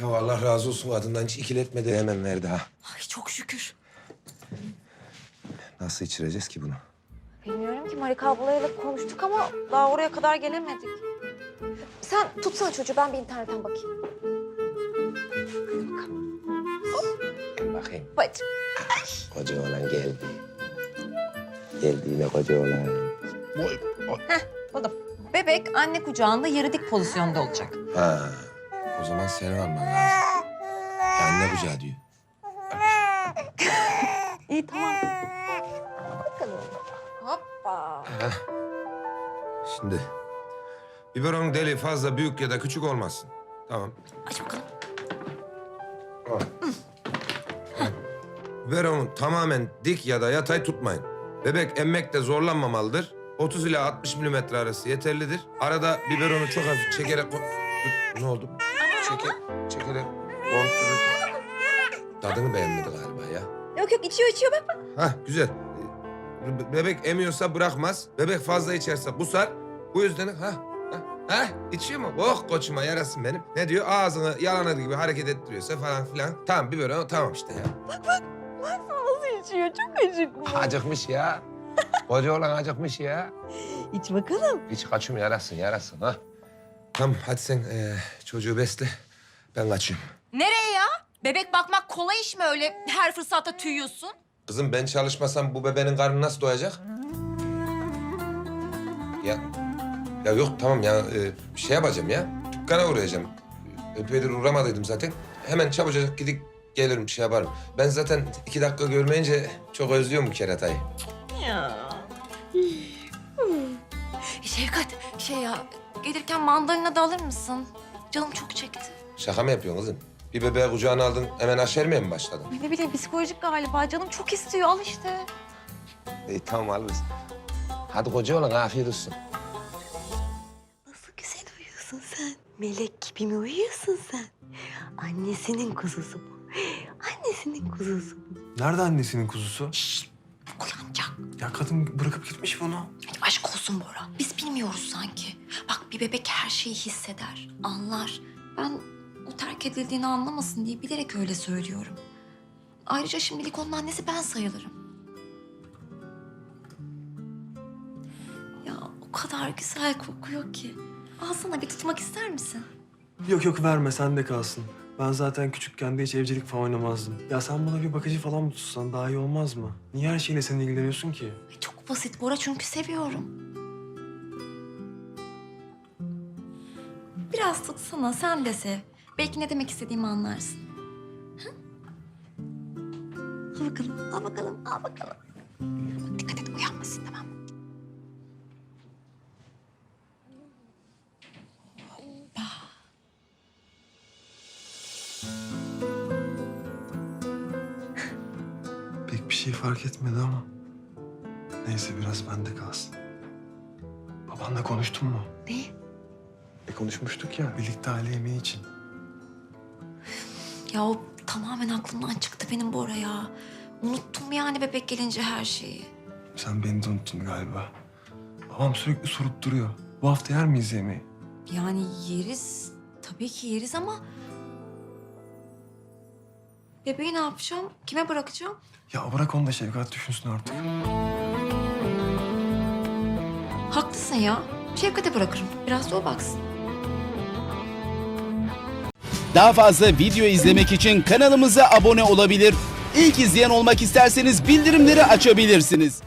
Ya Allah razı olsun adından hiç ikiletmedi hemen verdi ha. Ay çok şükür. Nasıl içireceğiz ki bunu? Bilmiyorum ki Marika ablayla konuştuk ama daha oraya kadar gelemedik. Sen tutsana çocuğu ben bir internetten bakayım. Bakayım. Bacım. Koca oğlan geldi. Geldi yine koca oğlan. O da bebek anne kucağında yarı dik pozisyonda olacak. Ha. O zaman senin alman lazım. Ya anne kucağı diyor. İyi tamam. Bakalım. Hoppa. Şimdi biberonun deliği fazla büyük ya da küçük olmasın. Tamam. Aç bakalım. Al. Biberonu tamamen dik ya da yatay tutmayın. Bebek emmekte zorlanmamalıdır. 30 ila 60 milimetre arası yeterlidir. Arada biberonu çok hafif çekerek... ne oldu? Çekerek kontrol et. Tadını beğenmedi galiba ya. Yok yok içiyor içiyor bak. Hah güzel. Be- Bebek emiyorsa bırakmaz. Bebek fazla içerse kusar. Bu yüzden ha ha içiyor mu? Oh koçuma yarasın benim. Ne diyor? Ağzını yalanır gibi hareket ettiriyorsa falan filan. Tamam biberon tamam işte ya. Nasıl içiyor çok acıklı. Acıkmış ya. Koca olan acıkmış ya. İç bakalım. Hiç kaçım yarasın yarasın ha. Tamam hadi sen eee, çocuğu besle. Ben kaçıyorum. Nereye ya? Bebek bakmak kolay iş mi öyle her fırsatta tüyüyorsun? Kızım ben çalışmasam bu bebeğin karnı nasıl doyacak? Ya ya yok tamam ya e, şey yapacağım ya. Dükkana uğrayacağım. Epeydir uğramadıydım zaten. Hemen çabucak gidip gelirim şey yaparım. Ben zaten iki dakika görmeyince çok özlüyorum bu keratayı. Şevkat şey ya gelirken mandalina da alır mısın? Canım çok çekti. Şaka mı yapıyorsun kızım? Bir bebeği kucağına aldın hemen aşermeye mi başladın? Ne bileyim psikolojik galiba canım çok istiyor al işte. İyi tamam alırız. Hadi koca olan afiyet olsun. Nasıl güzel uyuyorsun sen. Melek gibi mi uyuyorsun sen? Annesinin kuzusu bu. Annesinin kuzusu bu. Nerede annesinin kuzusu? Uyanacak. Ya kadın bırakıp gitmiş bunu. Aşk olsun Bora. Biz bilmiyoruz sanki. Bak bir bebek her şeyi hisseder, anlar. Ben o terk edildiğini anlamasın diye bilerek öyle söylüyorum. Ayrıca şimdilik onun annesi ben sayılırım. Ya o kadar güzel kokuyor ki. Alsana bir tutmak ister misin? Yok yok verme sende kalsın. Ben zaten küçükken de hiç evcilik falan oynamazdım. Ya sen bana bir bakıcı falan mı tutsan daha iyi olmaz mı? Niye her şeyle sen ilgileniyorsun ki? Çok basit Bora çünkü seviyorum. Biraz tutsana sen de sev. Belki ne demek istediğimi anlarsın. Al bakalım, al bakalım, al bakalım. Dikkat et uyanmasın bir şey fark etmedi ama. Neyse biraz bende kalsın. Babanla konuştun mu? Ne? E konuşmuştuk ya birlikte aile yemeği için. Ya o tamamen aklımdan çıktı benim Bora ya. Unuttum yani bebek gelince her şeyi. Sen beni de unuttun galiba. Babam sürekli sorup duruyor. Bu hafta yer miyiz yemeği? Yani yeriz. Tabii ki yeriz ama... Bebeği ne yapacağım? Kime bırakacağım? Ya bırak onu da Şevkat düşünsün artık. Haklısın ya. Şevkat'e bırakırım. Biraz da o baksın. Daha fazla video izlemek için kanalımıza abone olabilir. İlk izleyen olmak isterseniz bildirimleri açabilirsiniz.